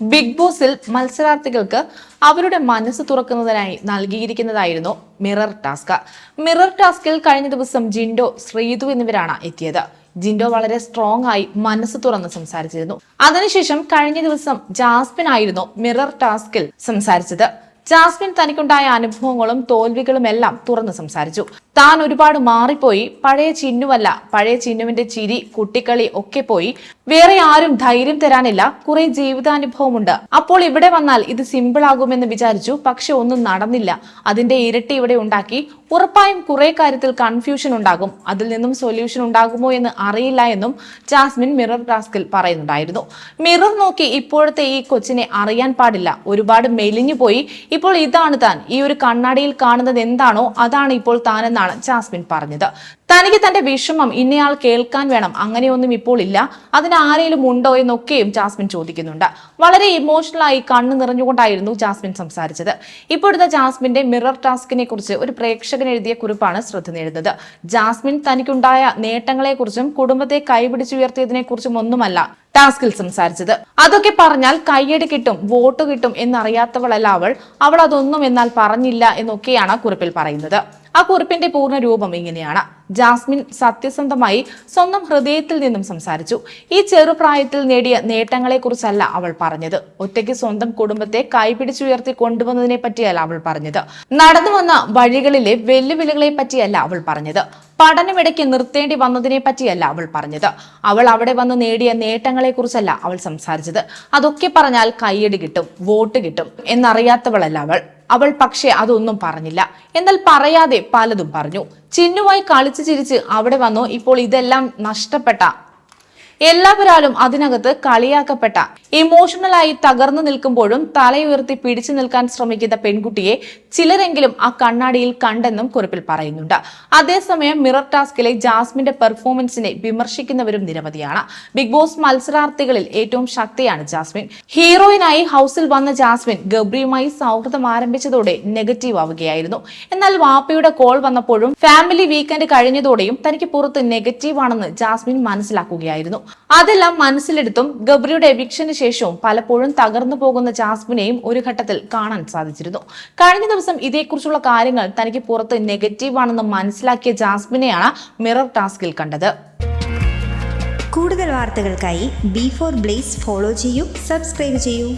Big ബോസിൽ മത്സരാർത്ഥികൾക്ക് അവരുടെ മനസ്സ് തുറക്കുന്നതിനായി നൽകിയിരിക്കുന്നതായിരുന്നു മിറർ ടാസ്ക്. മിറർ ടാസ്കിൽ കഴിഞ്ഞ ദിവസം ജിൻഡോ ശ്രീതു എന്നിവരാണ് എത്തിയത്. ജിൻഡോ വളരെ സ്ട്രോങ് ആയി മനസ്സ് തുറന്ന് സംസാരിച്ചിരുന്നു. അതിനുശേഷം കഴിഞ്ഞ ദിവസം ജാസ്മിൻ ആയിരുന്നു മിറർ ടാസ്കിൽ സംസാരിച്ചത്. ജാസ്മിൻ തനിക്കുണ്ടായ അനുഭവങ്ങളും തോൽവികളും എല്ലാം തുറന്ന് സംസാരിച്ചു. താൻ ഒരുപാട് മാറിപ്പോയി. പഴയ ചിന്നുവല്ല. പഴയ ചിന്നുവിന്റെ ചിരി കുട്ടിക്കളി ഒക്കെ പോയി. വേറെ ആരും ധൈര്യം തരാനില്ല. കുറെ ജീവിതാനുഭവമുണ്ട്. അപ്പോൾ ഇവിടെ വന്നാൽ ഇത് സിമ്പിൾ ആകുമെന്ന് വിചാരിച്ചു. പക്ഷെ ഒന്നും നടന്നില്ല. അതിന്റെ ഇരട്ടി ഇവിടെ ഉണ്ടാക്കി. ഉറപ്പായും കുറെ കാര്യത്തിൽ കൺഫ്യൂഷൻ ഉണ്ടാകും. അതിൽ നിന്നും സൊല്യൂഷൻ ഉണ്ടാകുമോ എന്ന് അറിയില്ല എന്നും ജാസ്മിൻ മിറർ ടാസ്കിൽ പറയുന്നുണ്ടായിരുന്നു. മിറർ നോക്കി ഇപ്പോഴത്തെ ഈ കൊച്ചിനെ അറിയാൻ പാടില്ല. ഒരുപാട് മെലിഞ്ഞു പോയി ഇപ്പോൾ ഇതാണ് താൻ. ഈ ഒരു കണ്ണാടിയിൽ കാണുന്നത് എന്താണോ അതാണ് ഇപ്പോൾ താനെന്നാണ് ജാസ്മിൻ പറഞ്ഞത്. തനിക്ക് തന്റെ വിഷമം ഇന്നയാൾ കേൾക്കാൻ വേണം. അങ്ങനെയൊന്നും ഇപ്പോൾ ഇല്ല. അതിന് ആരെങ്കിലും ഉണ്ടോ എന്നൊക്കെയും ജാസ്മിൻ ചോദിക്കുന്നുണ്ട്. വളരെ ഇമോഷണലായി കണ്ണു നിറഞ്ഞുകൊണ്ടായിരുന്നു ജാസ്മിൻ സംസാരിച്ചത്. ഇപ്പോഴത്തെ ജാസ്മിന്റെ മിറർ ടാസ്കിനെ കുറിച്ച് ഒരു പ്രേക്ഷകൻ എഴുതിയ കുറിപ്പാണ് ശ്രദ്ധ നേടുന്നത്. ജാസ്മിൻ തനിക്കുണ്ടായ നേട്ടങ്ങളെക്കുറിച്ചും കുടുംബത്തെ കൈപിടിച്ചുയർത്തിയതിനെ കുറിച്ചും ഒന്നുമല്ല ടാസ്കിൽ സംസാരിച്ചത്. അതൊക്കെ പറഞ്ഞാൽ കയ്യടി കിട്ടും വോട്ട് കിട്ടും എന്നറിയാത്തവളല്ല അവൾ. അവൾ അതൊന്നും എന്നാൽ പറഞ്ഞില്ല എന്നൊക്കെയാണ് കുറിപ്പിൽ പറയുന്നത്. ആ കുറിപ്പിന്റെ പൂർണ രൂപം ഇങ്ങനെയാണ്. ജാസ്മിൻ സത്യസന്ധമായി സ്വന്തം ഹൃദയത്തിൽ നിന്നും സംസാരിച്ചു. ഈ ചെറുപ്രായത്തിൽ നേടിയ നേട്ടങ്ങളെക്കുറിച്ചല്ല അവൾ പറഞ്ഞത്. ഒറ്റയ്ക്ക് സ്വന്തം കുടുംബത്തെ കൈപിടിച്ചുയർത്തി കൊണ്ടുവന്നതിനെ പറ്റിയല്ല അവൾ പറഞ്ഞത്. നടന്നു വന്ന വഴികളിലെ വെല്ലുവിളികളെ പറ്റിയല്ല അവൾ പറഞ്ഞത്. പഠനമിടയ്ക്ക് നിർത്തേണ്ടി വന്നതിനെ പറ്റിയല്ല അവൾ പറഞ്ഞത്. അവൾ അവിടെ വന്ന് നേടിയ നേട്ടങ്ങളെ കുറിച്ചല്ല അവൾ സംസാരിച്ചത്. അതൊക്കെ പറഞ്ഞാൽ കയ്യടി കിട്ടും വോട്ട് കിട്ടും എന്നറിയാത്തവളല്ല അവൾ. അവൾ പക്ഷേ അതൊന്നും പറഞ്ഞില്ല. എന്നാൽ പറയാതെ പലതും പറഞ്ഞു. ചിന്നുമായി കളിച്ചു ചിരിച്ച് അവിടെ വന്നു. ഇപ്പോൾ ഇതെല്ലാം നഷ്ടപ്പെട്ട എല്ലാവരാലും അതിനകത്ത് കളിയാക്കപ്പെട്ട ഇമോഷണലായി തകർന്നു നിൽക്കുമ്പോഴും തലയുയർത്തി പിടിച്ചു നിൽക്കാൻ ശ്രമിക്കുന്ന പെൺകുട്ടിയെ ചിലരെങ്കിലും ആ കണ്ണാടിയിൽ കണ്ടെന്നും കുറിപ്പിൽ പറയുന്നുണ്ട്. അതേസമയം മിറർ ടാസ്കിലെ ജാസ്മിന്റെ പെർഫോമൻസിനെ വിമർശിക്കുന്നവരും നിരവധിയാണ്. ബിഗ് ബോസ് മത്സരാർത്ഥികളിൽ ഏറ്റവും ശക്തിയാണ് ജാസ്മിൻ. ഹീറോയിനായി ഹൗസിൽ വന്ന ജാസ്മിൻ ഗബ്രിയുമായി സൗഹൃദം ആരംഭിച്ചതോടെ നെഗറ്റീവ് ആവുകയായിരുന്നു. എന്നാൽ വാപ്പയുടെ കോൾ വന്നപ്പോഴും ഫാമിലി വീക്കെൻഡ് കഴിഞ്ഞതോടെയും തനിക്ക് പുറത്ത് നെഗറ്റീവ് ആണെന്ന് ജാസ്മിൻ മനസ്സിലാക്കുകയായിരുന്നു. അതെല്ലാം മനസ്സിലെടുത്തും ഗബ്രിയുടെ എവിക്ഷന് ശേഷവും പലപ്പോഴും തകർന്നു പോകുന്ന ജാസ്മിനെയും ഒരു ഘട്ടത്തിൽ കാണാൻ സാധിച്ചിരുന്നു. കഴിഞ്ഞ ദിവസം ഇതേക്കുറിച്ചുള്ള കാര്യങ്ങൾ തനിക്ക് പുറത്ത് നെഗറ്റീവ് ആണെന്ന് മനസ്സിലാക്കിയ ജാസ്മിനെയാണ് മിറർ ടാസ്കിൽ കണ്ടത്. കൂടുതൽ വാർത്തകൾക്കായി ബി ഫോർ ബ്ലേസ് ഫോളോ ചെയ്യൂ സബ്സ്ക്രൈബ് ചെയ്യൂ.